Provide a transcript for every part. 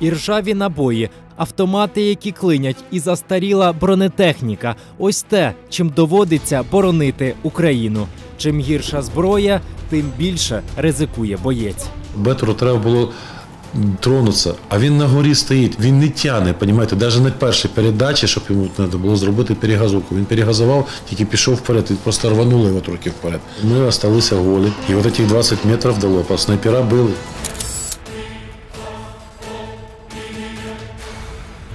І ржаві набої, автомати, які клинять, і застаріла бронетехніка. Ось те, чим доводиться боронити Україну. Чим гірша зброя, тим більше ризикує боєць. Бетору треба було тронутися, а він на горі стоїть, він не тяне, понімаєте, навіть не першій передачі, щоб йому треба було зробити перегазовку. Він перегазував, тільки пішов вперед, і просто рвануло його трохи вперед. Ми залишилися голі, і от цих 20 метрів дало, снайпера били.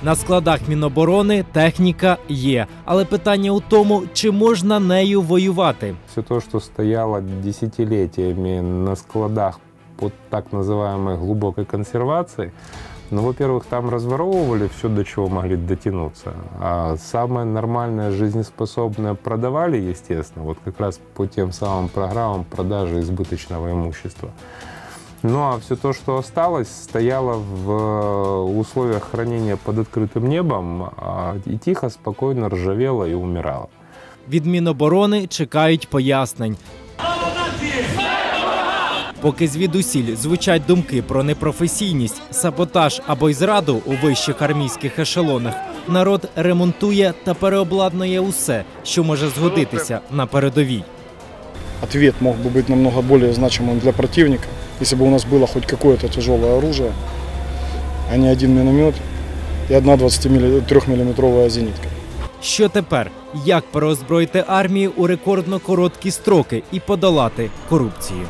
На складах Міноборони техніка є, але питання у тому, чи можна нею воювати. Все то, что стояло десятилетиями на складах под так называемой глубокой консервацией, ну, во-первых, там разворовывали все, до чего могли дотянуться. А самое нормальное, жизнеспособное продавали, естественно, вот как раз по тем самым программам продажи избыточного имущества. Ну а все то, что осталось, стояло в э, условиях хранения под открытым небом а, и тихо, спокойно ржавело и умирало. Від Міноборони чекають пояснень. Поки звідусіль звучать думки про непрофесійність, саботаж або й зраду у вищих армійських ешелонах, народ ремонтує та переобладнує усе, що може згодитися на передовій. ответ мог бы быть намного более значимым для противника, если бы у нас было хоть какое-то тяжелое оружие, а не один миномет и одна 23-миллиметровая зенитка. Що тепер? Як переозброїти армію у рекордно короткі строки і подолати корупцію?